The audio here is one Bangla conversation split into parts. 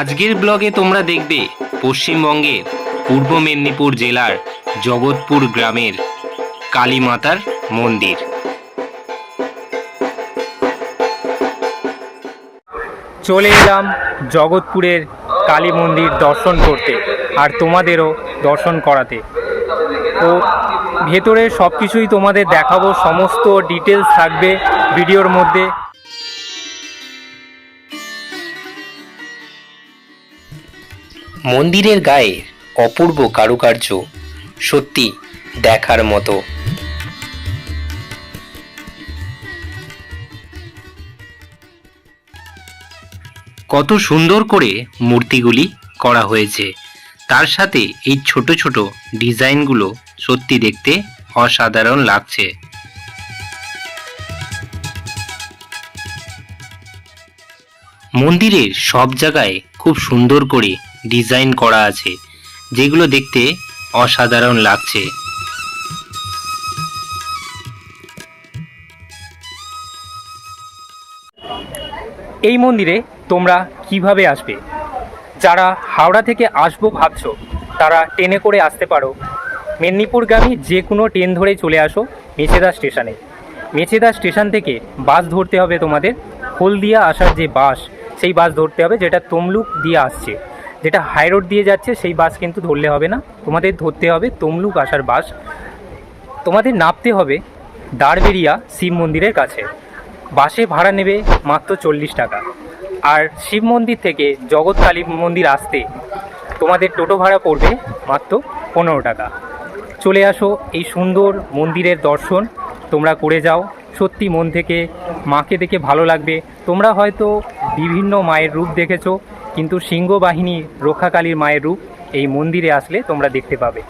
আজকের ব্লগে তোমরা দেখবে পশ্চিমবঙ্গের পূর্ব মেদিনীপুর জেলার জগৎপুর গ্রামের কালী মাতার মন্দির। চলে এলাম জগৎপুরের কালী মন্দির দর্শন করতে আর তোমাদেরও দর্শন করাতে। তো ভেতরে সব কিছুই তোমাদের দেখাবো, সমস্ত ডিটেলস থাকবে ভিডিওর মধ্যে। মন্দিরের গায়ে অপূর্ব কারুকার্য, সত্যি দেখার মতো। কত সুন্দর করে মূর্তিগুলি করা হয়েছে। তার সাথে এই ছোট ছোট ডিজাইনগুলো সত্যি দেখতে অসাধারণ লাগছে। মন্দিরের সব জায়গায় খুব সুন্দর করে ডিজাইন করা আছে, যেগুলো দেখতে অসাধারণ লাগছে। এই মন্দিরে তোমরা কীভাবে আসবে? যারা হাওড়া থেকে আসব ভাবছ, তারা ট্রেনে করে আসতে পারো। মেদিনীপুরগামী যে কোনো ট্রেন ধরে চলে আসো মেচেদা স্টেশনে। মেচেদা স্টেশন থেকে বাস ধরতে হবে তোমাদের। হলদিয়া আসার যে বাস, সেই বাস ধরতে হবে যেটা তমলুক দিয়ে আসছে। যেটা হাই রোড দিয়ে যাচ্ছে, সেই বাস কিন্তু ধরলে হবে না। তোমাদের ধরতে হবে তমলুক আসার বাস তোমাদের নামতে হবে দাঁড়বেরিয়া শিব মন্দিরের কাছে। বাসে ভাড়া নেবে মাত্র চল্লিশ টাকা। আর শিব মন্দির থেকে জগৎ কালী মন্দির আসতে তোমাদের টোটো ভাড়া পড়বে মাত্র পনেরো টাকা। চলে আসো এই সুন্দর মন্দিরের দর্শন। তোমরা করে যাও। সত্যি মন থেকে, মাকে দেখে ভালো লাগবে। তোমরা হয়তো বিভিন্ন মায়ের রূপ দেখেছ। কিন্তু সিংহ বাহিনী রক্ষাকালীর মায়ের রূপ এই মন্দিরে আসলে তোমরা দেখতে পাবে।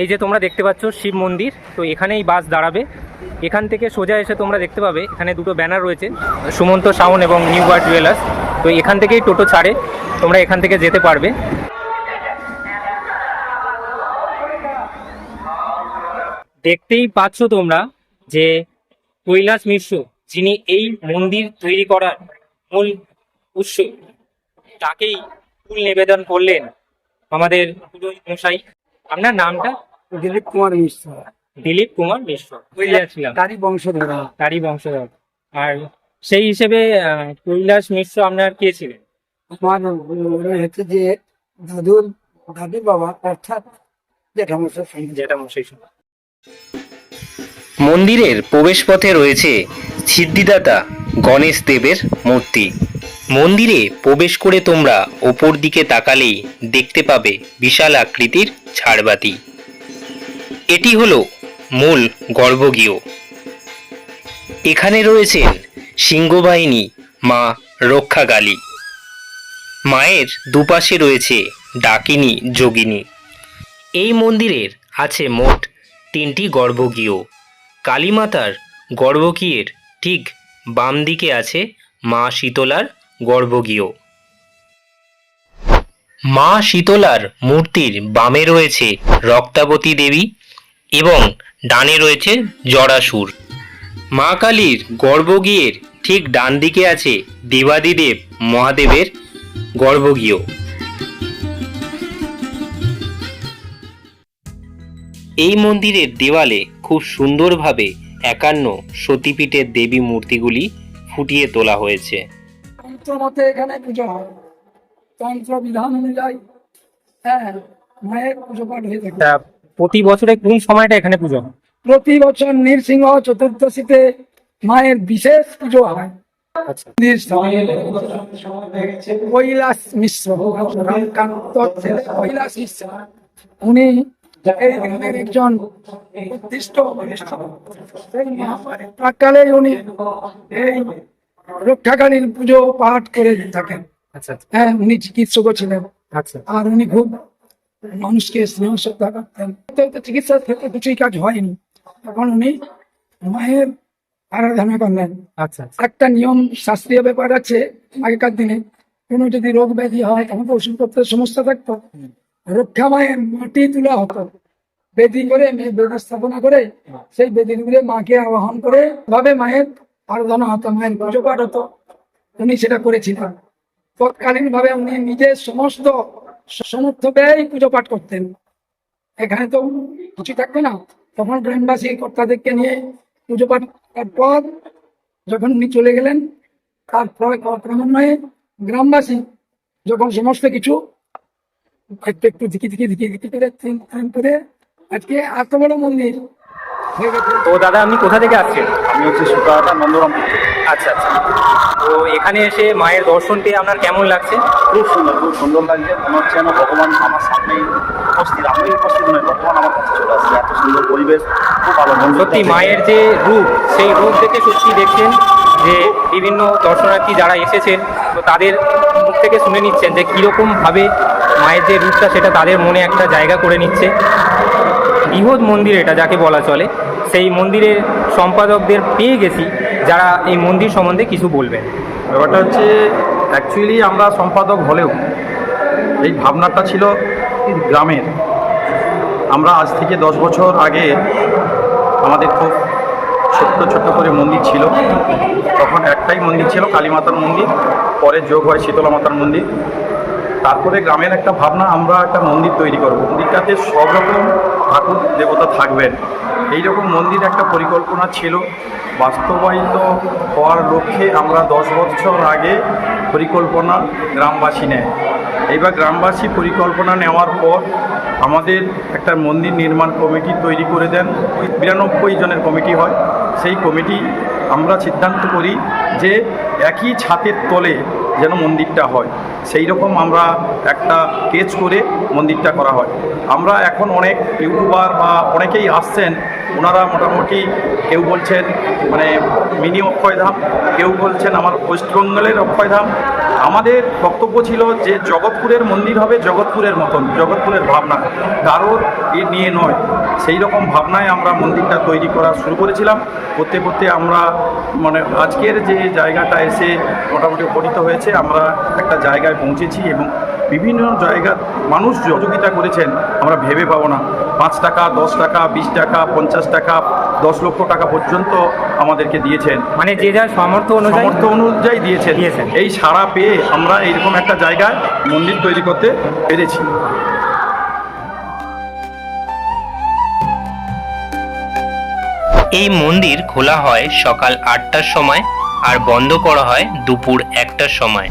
এই যে তোমরা দেখতে পাচ্ছ শিব মন্দির, তো এখানেই বাস দাঁড়াবে। এখান থেকে সোজা এসে তোমরা দেখতে পাবে, এখানে দুটো ব্যানার রয়েছে, সুমন্ত সাউন এবং নিউ গার্ড জুয়েলার্স। তো এখান থেকেই টোটো ছাড়ে, তোমরা এখান থেকে যেতে পারবে। দেখতেই পাচ্ছ তোমরা যে কৈলাস মিশ্র, যিনি এই মন্দির তৈরি করার মূল উৎস তাকেই ফুল নিবেদন করলেন আমাদের পুরোহিত মশাই আপনার নামটা? দিলীপ কুমার মিশ্র। দিলীপ কুমার মিশ্র। বুঝেছিলাম তারই বংশধর। তারই বংশধর। আর সেই হিসেবে আহ, কৈলাস মিশ্র আপনার কে ছিলেন? আমার মনে হচ্ছে যে দাদুর দাদুর বাবা অর্থাৎ জেঠামশাই সঙ্গে যেটা মশাই মন্দিরের প্রবেশপথে রয়েছে সিদ্ধিদাতা গণেশ দেবের মূর্তি। মন্দিরে প্রবেশ করে তোমরা ওপর দিকে তাকালেই দেখতে পাবে বিশাল আকৃতির ঝাড়বাতি এটি হল মূল গর্ভগৃহ। এখানে রয়েছেন সিংহবাহিনী মা রক্ষাকালী মায়ের দুপাশে রয়েছে ডাকিনী, যোগিনী। এই মন্দিরের আছে মোট তিনটি গর্ভগৃহ। কালীমাতার গর্ভগৃহের ঠিক বাম দিকে আছে মা শীতলার গর্ভগৃহ। মা শীতলার মূর্তির বামে রয়েছে রক্তাবতী দেবী এবং ডানে রয়েছে জরাসুর মা কালীর গর্ভগৃহের ঠিক ডান দিকে আছে দেবাদিদেব মহাদেবের গর্ভগৃহ। এই মন্দিরের দেওয়ালে খুব সুন্দরভাবে একান্ন সতীপীঠের দেবী মূর্তিগুলি ফুটিয়ে তোলা হয়েছে। তন্ত্র মতে এখানে পুজো হয়। তন্ত্র বিধান অনুযায়ী হ্যাঁ মায়ের পুজো পাঠ হয়ে থাকে। প্রতি বছরে কোন সময়টা এখানে পুজো হয়? প্রতি বছর নৃসিংহ চতুর্দশীতে মায়ের বিশেষ পুজো হয়। আচ্ছা। কৈলাস মিশ্র রামকান্ত কৈলাস মিশ্র। উনি এই গ্রামের একজন উদ্দিষ্ট প্রাককালে উনি এই রক্ষাকালীর পুজো পাঠ করে থাকেন। আচ্ছা হ্যাঁ উনি চিকিৎসকও ছিলেন। আচ্ছা। আর উনি খুব মানুষকে স্নেহ শ্রদ্ধা করতেন চিকিৎসার ক্ষেত্রে কিছুই কাজ হয়নি। তখন উনি মায়ের আরাধনা করলেন। আচ্ছা একটা নিয়ম শাস্ত্রীয় ব্যাপার আছে আগেকার দিনে। কোনো যদি রোগ ব্যাধি হয় তখন তো ওষুধপত্রের সমস্যা থাকতো। রক্ষা মায়ের মাটি তোলা হতো। বেদি করে বেদি স্থাপনা করে সেই বেদিগুলো মাকে আবাহন করে। ভাবে মায়ের মায়ের পুজো উনি সেটা করেছিলেন। তৎকালীন ভাবে উনি নিজের সমস্ত সমর্থ ব্যয় পুজো পাঠ করতেন। এখানে তো কিছু না। তখন গ্রামবাসী কর্তাদেরকে নিয়ে পুজো পাঠ পর যখন উনি চলে গেলেন তারপর ক্রমান্বয়ে গ্রামবাসী যখন সমস্ত কিছু একটু একটু ধিকি ধিকি ধিকি ধিকি করে, আজকে এত বড় মন্দির তো দাদা আপনি কোথা থেকে আসছেন? আমি হচ্ছে সুতাহাটা নন্দরামপুর থেকে। আচ্ছা আচ্ছা। তো এখানে এসে মায়ের দর্শন পেয়ে আপনার কেমন লাগছে? খুব সুন্দর খুব সুন্দর লাগছে। মনে হচ্ছে যেন ভগবান আমার সামনেই উপস্থিত আমি উপস্থিত নয় ভগবান আমার কাছে চলে আসছে। এত সুন্দর পরিবেশ খুব ভালো সত্যি মায়ের যে রূপ সেই রূপ থেকে সত্যি দেখছেন যে বিভিন্ন দর্শনার্থী যারা এসেছেন তো তাদের মুখ থেকে শুনে নিচ্ছেন যে কীরকমভাবে মায়ের যে রূপটা সেটা তাদের মনে একটা জায়গা করে নিচ্ছে। বৃহৎ মন্দির এটা যাকে বলা চলে। সেই মন্দিরের সম্পাদকদের পেয়ে গেছি, যারা এই মন্দির সম্বন্ধে কিছু বলবেন। ব্যাপারটা হচ্ছে অ্যাকচুয়ালি আমরা সম্পাদক হলেও, এই ভাবনাটা ছিল গ্রামের। আমরা আজ থেকে দশ বছর আগে আমাদের খুব ছোট্ট ছোট্ট করে মন্দির ছিল। তখন একটাই মন্দির ছিল কালী মাতার মন্দির, পরে যোগ হয় শীতলা মাতার মন্দির। তারপরে গ্রামের একটা ভাবনা, আমরা একটা মন্দির তৈরি করব। মন্দিরটাতে সব রকম ঠাকুর, দেবতা থাকবেন। এই রকম মন্দির একটা পরিকল্পনা ছিল। বাস্তবায়িত হওয়ার লক্ষ্যে আমরা দশ বছর আগে পরিকল্পনা গ্রামবাসী নেয়। এইবার গ্রামবাসী পরিকল্পনা নেওয়ার পর আমাদের একটা মন্দির নির্মাণ কমিটি তৈরি করে দেন। বিরানব্বই জনের কমিটি হয়। সেই কমিটি আমরা সিদ্ধান্ত করি যে একই ছাতের তলে যেন মন্দিরটা হয়। সেই রকম আমরা একটা কেচ করে মন্দিরটা করা হয়। আমরা এখন অনেক ইউটিউবার বা অনেকেই আসছেন, ওনারা মোটামুটি কেউ বলছেন মানে মিনি অক্ষয়ধাম কেউ বলছেন আমার ওয়েস্টবেঙ্গলের অক্ষয়ধাম আমাদের বক্তব্য ছিল যে, জগৎপুরের মন্দির হবে জগৎপুরের মতন, জগৎপুরের ভাবনা। কারোর এ নিয়ে নয়। সেই রকম ভাবনায় আমরা মন্দিরটা তৈরি করা শুরু করেছিলাম। করতে করতে আমরা মানে আজকের যে জায়গাটা এসে মোটামুটি উপনীত হয়েছে আমরা একটা জায়গায় পৌঁছেছি এবং বিভিন্ন জায়গা মানুষ সহযোগিতা করেছেন। আমরা ভেবে পাবো না। পাঁচ টাকা দশ টাকা বিশ টাকা পঞ্চাশ টাকা দশ লক্ষ টাকা পর্যন্ত আমাদেরকে দিয়েছেন। মানে যে যার সামর্থ্য অনুযায়ী সামর্থ্য অনুযায়ী দিয়েছেন। দিয়েছেন। এই সারা পেয়ে আমরা এইরকম একটা জায়গায় মন্দির তৈরি করতে পেরেছি। এই মন্দির খোলা হয় সকাল আটটার সময় আর বন্ধ করা হয় দুপুর একটার সময়।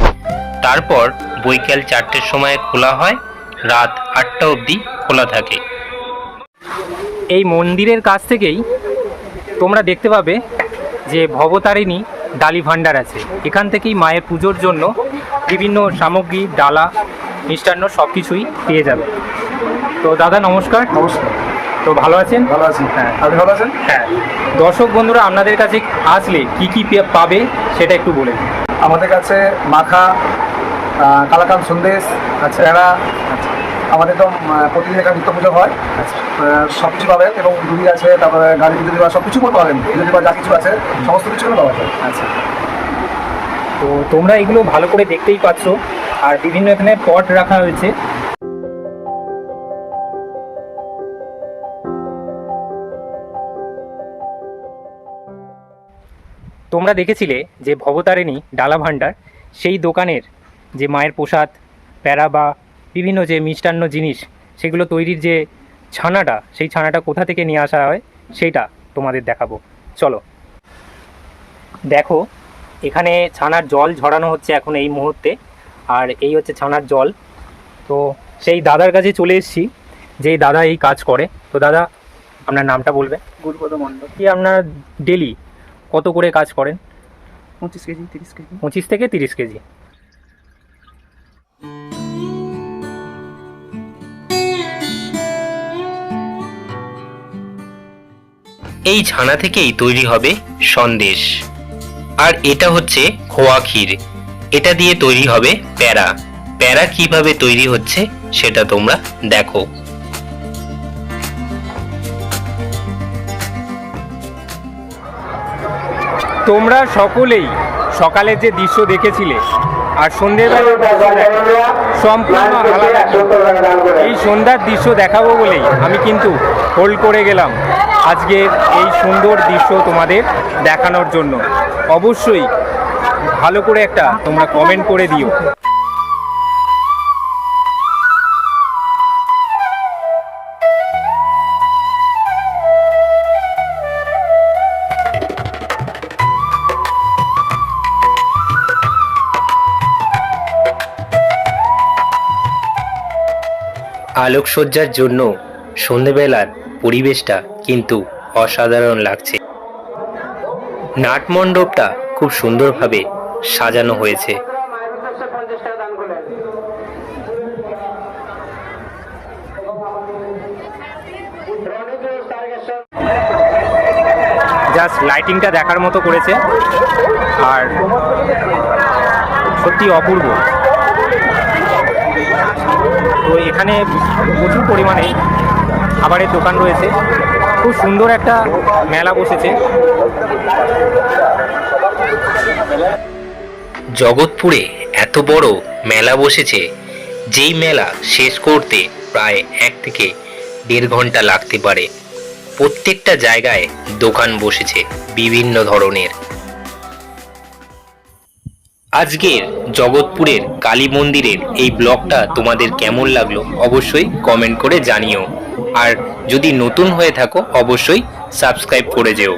তারপর বৈকাল চারটের সময় খোলা হয়, রাত আটটা অবধি খোলা থাকে। এই মন্দিরের কাছ থেকেই তোমরা দেখতে পাবে যে ভবতারিণী ডালি ভাণ্ডার আছে। এখান থেকেই মায়ের পুজোর জন্য বিভিন্ন সামগ্রী, ডালা, মিষ্টান্ন সব কিছুই পেয়ে যাবে। তো দাদা, নমস্কার। নমস্কার। তো ভালো আছেন? ভালো আছি। হ্যাঁ। আপনি ভালো আছেন? হ্যাঁ। দর্শক বন্ধুরা আপনাদের কাছে আসলে কি কি পাবে সেটা একটু বলে আমাদের কাছে মাখা কালাকান সন্দেশ আচ্ছা। আমাদের তো প্রতিদিন একটা নিত্য পুজো হয়। সব কিছু পাবেন এবং দুধি আছে তারপরে গাড়ি দুধি সব কিছু পাবেন। দুধি বা যা কিছু আছে সমস্ত কিছু পাওয়া যায়। আচ্ছা। তো তোমরা এগুলো ভালো করে দেখতেই পাচ্ছ। আর বিভিন্ন এখানে পট রাখা হয়েছে। তোমরা দেখেছিলে যে ভবতারিণী ডালা ভাণ্ডার সেই দোকানের যে মায়ের প্রসাদ প্যারা বা বিভিন্ন যে মিষ্টান্ন জিনিস সেগুলো তৈরির যে ছানাটা সেই ছানাটা কোথা থেকে নিয়ে আসা হয় সেইটা তোমাদের দেখাবো। চলো। দেখো এখানে ছানার জল ঝরানো হচ্ছে এখন এই মুহূর্তে আর এই হচ্ছে ছানার জল। তো সেই দাদার কাছে চলে এসেছি যেই দাদা এই কাজ করে। তো দাদা আপনার নামটা বলবেন? গুরুপদ মণ্ডল। কি আপনার ডেলি? কত করে কাজ করেন? পঁচিশ কেজি তিরিশ কেজি। পঁচিশ থেকে তিরিশ কেজি। এই ছানা থেকেই তৈরি হবে সন্দেশ। আর এটা হচ্ছে খোয়া ক্ষীর। এটা দিয়ে তৈরি হবে প্যারা। প্যারা কীভাবে তৈরি হচ্ছে সেটা তোমরা দেখো। তোমরা সকলেই সকালে যে দৃশ্য দেখেছিলে আর সন্ধ্যেবেলা সম্পূর্ণ এই সন্ধ্যার দৃশ্য দেখাবো বলেই আমি কিন্তু হোল্ড করে গেলাম আজকের এই সুন্দর দৃশ্য তোমাদের দেখানোর জন্য। অবশ্যই ভালো করে একটা তোমরা কমেন্ট করে দিও। আলোকসজ্জার জন্য সন্ধেবেলার পরিবেশটা কিন্তু অসাধারণ লাগছে। নাট মণ্ডপটা খুব সুন্দরভাবে সাজানো হয়েছে। জাস্ট লাইটিংটা দেখার মতো করেছে। আর সত্যি অপূর্ব। তো এখানে প্রচুর পরিমাণে খাবারের দোকান রয়েছে। খুব সুন্দর একটা মেলা বসেছে। জগৎপুরে এত বড় মেলা বসেছে, যেই মেলা শেষ করতে প্রায় এক থেকে দেড় ঘণ্টা লাগতে পারে। প্রত্যেকটা জায়গায় দোকান বসেছে বিভিন্ন ধরনের। আজকের জগৎপুরের কালী মন্দিরের এই ব্লগটা তোমাদের কেমন লাগল অবশ্যই কমেন্ট করে জানিও। আর যদি নতুন হয়ে থাকো, অবশ্যই সাবস্ক্রাইব করে যেও।